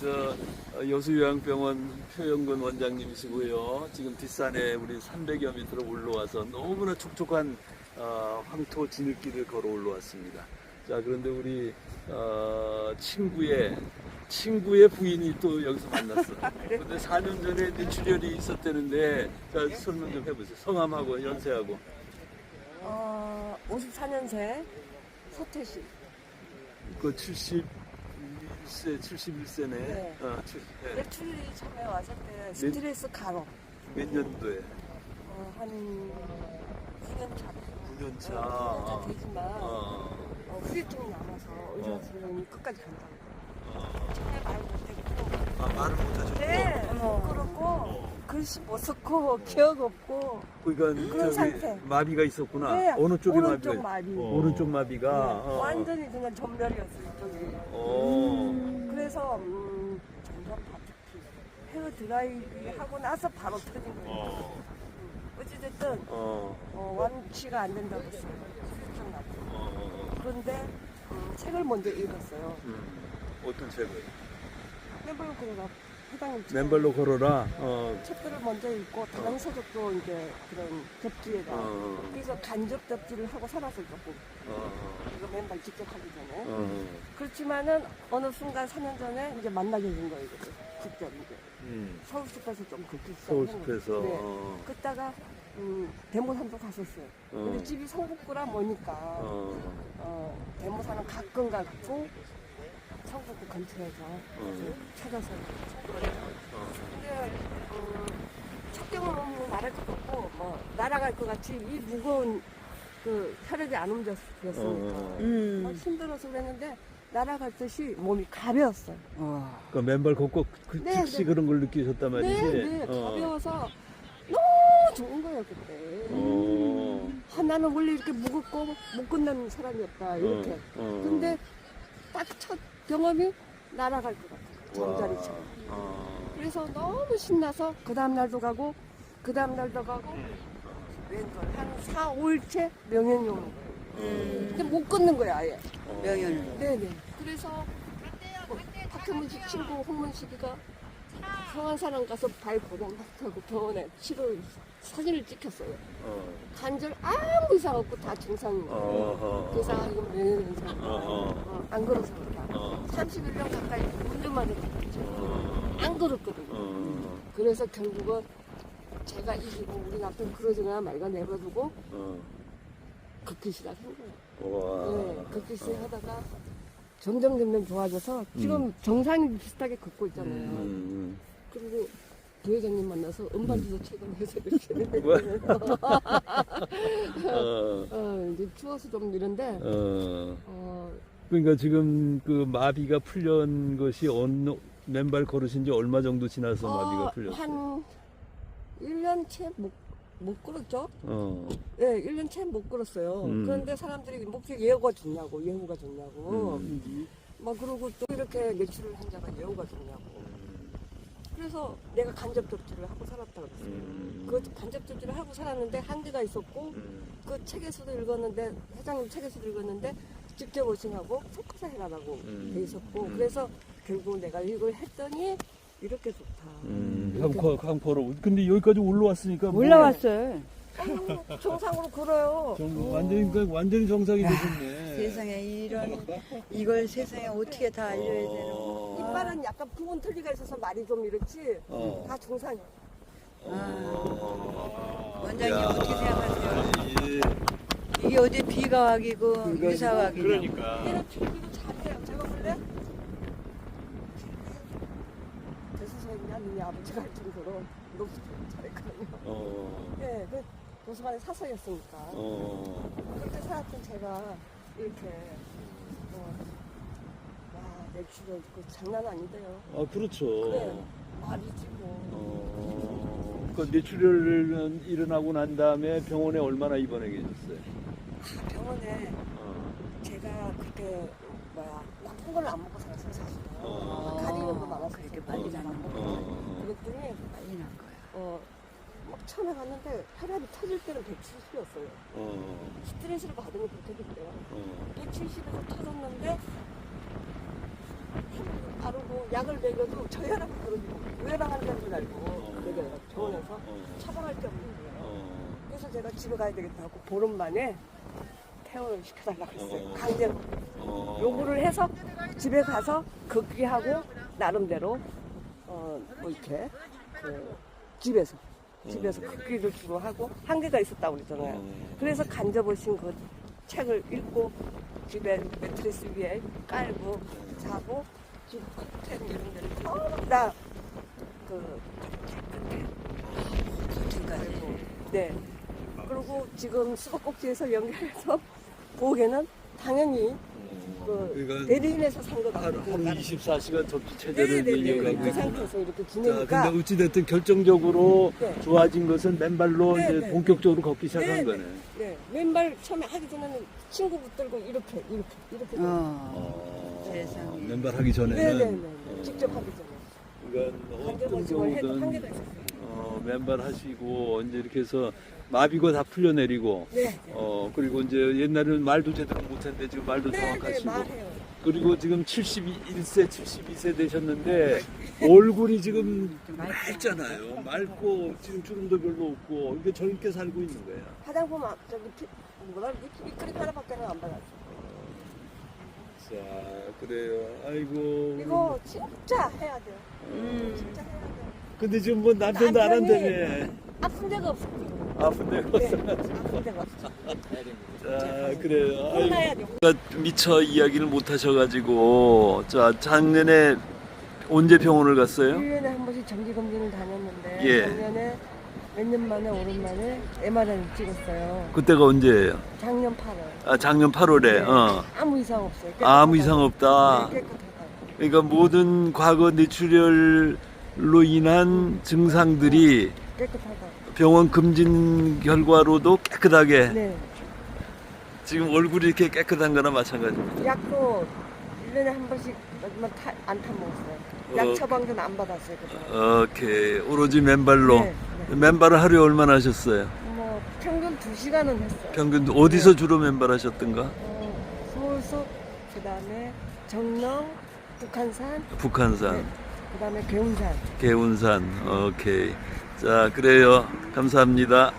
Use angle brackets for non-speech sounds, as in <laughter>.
저 어, 여수요양병원 표영근 원장님이시고요. 지금 뒷산에 우리 300여 미터로 올라와서 너무나 촉촉한 어, 황토 진흙길을 걸어 올라왔습니다. 자 그런데 우리 어, 친구의 친구의 부인이 또 여기서 만났어. <laughs> 근데 4년 전에 뇌출혈이 있었다는데 자 설명 좀 해보세요. 성함하고 연세하고. 어, 54년생 서태시. 그 71세, 71세네. 네. 어, 칠- 네. 뇌출이 처음에 왔을 때 스트레스 간호. 몇 년도에? 어, 한 9년 차. 9년 차. 9년 차 되지만 어. 어, 후유증이 남아서 의사 어. 선생님이 끝까지 간다고. 어. 처음에 말 못했고. 아, 말을 못하셨고. 네. 글씨 못 썼고 기억 없고. 그러니까 그런 상태. 마비가 있었구나. 네, 어느 쪽이 오른쪽 마비가? 마비. 있- 오른쪽 마비가. 네, 어. 완전히 그냥 전멸이었어요 이쪽이. 어. 그래서 음, 점점 바짝히 헤어 드라이기 하고 나서 바로 터진 거예요. 어. 어찌됐든 어. 어, 완치가 안 된다고 했어요. 후유증 나고. 어. 그런데 음, 책을 먼저 읽었어요. 음. 어떤 책을? 회장님 책. 맨발로 걸어라. 어. 책들을 먼저 읽고 다른 서적도 이제 그런 접지에다. 어. 그래서 간접 접지를 하고 살았어요 조금. 어. 이거 맨발 직접 하기 전에. 어. 그렇지만은 어느 순간 4년 전에 이제 만나게 된 거예요. 이거. 직접 이제. 음. 서울숲에서 좀 걷기 시작한 서울숲에서. 네. 어. 그다가 음, 대모산도 갔었어요. 근데 어. 집이 성북구라 뭐니까 어. 어, 대모산은 가끔 가고 성북구 근처에서 어. 찾아서 어. 근데 음, 첫 경험은 말할 것 같고 뭐 날아갈 것 같이 이 무거운 그 혈액이 안 움직였으니까 어. 막 힘들어서 그랬는데 날아갈 듯이 몸이 가벼웠어요. 그 맨발 걷고 그 네, 즉시 네. 그런 걸 느끼셨단 말이지. 네, 네, 어. 가벼워서 너무 좋은 거예요 그때. 어. 아, 나는 원래 이렇게 무겁고 못 끝나는 사람이었다 이렇게. 어. 어. 근데 딱 첫 경험이 날아갈 것 같아요. 잠자리처럼. 어. 그래서 너무 신나서 그 다음 날도 가고 그 다음 날도 가고 왼손 한 4, 5일째 명현이 오는 거예요. 근데 못 끊는 거야 아예. 명현으로. 네네. 그래서 뭐 박현문식 친구 홍문식이가 성안사랑 가서 발 고장났다고 병원에 치료 사진을 찍혔어요. 어. 관절 아무 이상 없고 다 정상인 거예요. 어. 그래서 아, 이건 명현현상. 어. 어. 어, 안 걸어서 그런다. 어. 31년 가까이 운전만 했거든요. 어. 안 걸었거든요. 어. 그래서 결국은 제가 이기고 우리 남편 그러지나 말가 내버려두고 어. 극기시가 생겨요. 와. 네, 극기시 하다가 점점 점점 좋아져서 지금 정상이 비슷하게 걷고 있잖아요. 음. 그리고 부회장님 만나서 음반지도 최근에 이렇게 <laughs> 뭐? <laughs> 어. 어, 이제 추워서 좀 이런데 어. 어, 그러니까 지금 그 마비가 풀린 것이 어느 맨발 걸으신 지 얼마 정도 지나서 마비가 어, 풀렸어요? 한 1년 채 못, 못 걸었죠? 어. 네, 1년 채못 걸었어요. 음. 그런데 사람들이 목표 예후가 좋냐고, 예후가 좋냐고. 음. 막 그러고 또 이렇게 매출을 한 자가 예후가 좋냐고. 그래서 내가 간접 접지를 하고 살았다 그랬어요. 음. 그 간접 접지를 하고 살았는데 한계가 있었고 음. 그 책에서도 읽었는데 회장님 책에서도 읽었는데 직접 오싱하고 섞어서 해라라고 음. 돼 있었고 음. 그래서 결국 내가 이걸 했더니 이렇게 좋다. 강포, 강포로. 근데 여기까지 올라왔으니까 뭐 올라왔어요. 아유, 정상으로 걸어요. 정, 완전히 그러니까 완전히 정상이 되셨네. 세상에 이런 이걸 세상에 어떻게 다 알려야 되는 어. 이빨은 약간 부분 틀리가 있어서 말이 좀 이렇지 어. 다 정상이야. 어. 원장님 야. 어떻게 생각하세요? 이- 이게 어디 비가학이고 유사학이고 그러니까. 얘는 필기도 잘해요. 제가 볼래? 니네 아버지가 할 정도로 너무 잘했거든요. 어. 네, 그 도서관에 사서였으니까. 어. 그렇게 살았던 제가 이렇게 어, 와 매출은 그 장난 아닌데요. 아, 그렇죠. 그래 말이지 뭐. 어. 그 뇌출혈 일어나고 난 다음에 병원에 얼마나 입원해 계셨어요? 아, 병원에 어. 제가 그때 뭐야 나쁜 걸 안 먹고 살았어요 사실은. 어. 가리는 거 많아서 그렇게 빨리 나는 안 거. 먹고. 어. 그랬더니 빨리 난 거야. 어, 막 처음에 갔는데 혈압이 터질 때는 170이었어요. 어. 스트레스를 받으면 그렇게 됐대요. 어. 170에서 터졌는데 바르고 약을 먹여도 저 혈압이 떨어지고 뇌랑한다는 줄 알고 먹여요. 병원에서 어. 처방할 게 없는 거예요. 어. 그래서 제가 집에 가야 되겠다 하고 보름 만에 퇴원을 시켜달라고 했어요. 어. 강제로. 어. 요구를 해서 집에 가서 걷기하고 나름대로 어, 뭐 이렇게 그 집에서 집에서 걷기를 주로 하고 한계가 있었다고 그랬잖아요. 어. 그래서 간접오신 그 책을 읽고 집에 매트리스 위에 깔고 자고 집 커튼 이런 데를 전부 다그 커튼 깔고 네 그리고 지금 수도꼭지에서 연결해서 보기에는 당연히 그 그러니까 대리인에서 산것 하루, 같고 하루 24시간 접수 체제를 네네네 이어가고 그 있습니다. 상태에서 이렇게 자, 지내니까 근데 어찌됐든 결정적으로 네. 좋아진 것은 맨발로 네, 이제 네. 본격적으로 걷기 시작한 네, 거네. 네 맨발 처음에 하기 전에는 친구 붙들고 이렇게 이렇게 이렇게 어. 어, 세상에. 맨발 하기 전에는 네네네 어, 직접 하기 전에 그러니까 어떤 경우든 어, 맨발 하시고 이제 이렇게 해서 마비가 다 풀려내리고 네. 어 그리고 이제 옛날에는 말도 제대로 못했는데 지금 말도 네, 네, 정확하시고. 말해요. 그리고 지금 71세 72세 되셨는데 얼굴이 지금 맑잖아요. 맑고 지금 주름도 별로 없고 이게 젊게 살고 있는 거예요. 화장품 안- 저기 피, 뭐라 그러지? 립크림 하나밖에는 안 받았어. 자 그래요. 아이고. 이거 진짜 해야 돼요. 음. 진짜 해야 돼요. 근데 지금 뭐 남편도 안 한다며. 아픈 데가 없어 아픈 데가 네, 없어가지고 아픈 데가 없어 자 그래요. 혼나야 돼 아이고, 미처 이야기를 못 하셔가지고 자 작년에 언제 병원을 갔어요? 1년에 한 번씩 정기 검진을 다녔는데 예. 작년에 몇 년 만에 오랜만에 MRI를 찍었어요. 그때가 언제예요? 작년 8월. 아 작년 8월에 어. 아무 이상 없어요. 아무 이상 없다. 네, 깨끗하다. 그러니까 모든 과거 뇌출혈로 인한 증상들이 깨끗하다 병원 금진 결과로도 깨끗하게 네 지금 얼굴이 이렇게 깨끗한 거나 마찬가지입니다. 약도 1년에 한 번씩 안 타먹었어요. 어. 약 처방전 안 받았어요. 그동안. 오케이. 오로지 맨발로. 네, 네. 맨발을 하루에 얼마나 하셨어요? 뭐 평균 2시간은 했어요. 평균 어디서 주로 맨발 하셨던가? 어, 서울숲, 그 다음에 정릉, 북한산, 북한산, 네. 그 다음에 개운산. 개운산. 오케이. 자, 그래요. 감사합니다.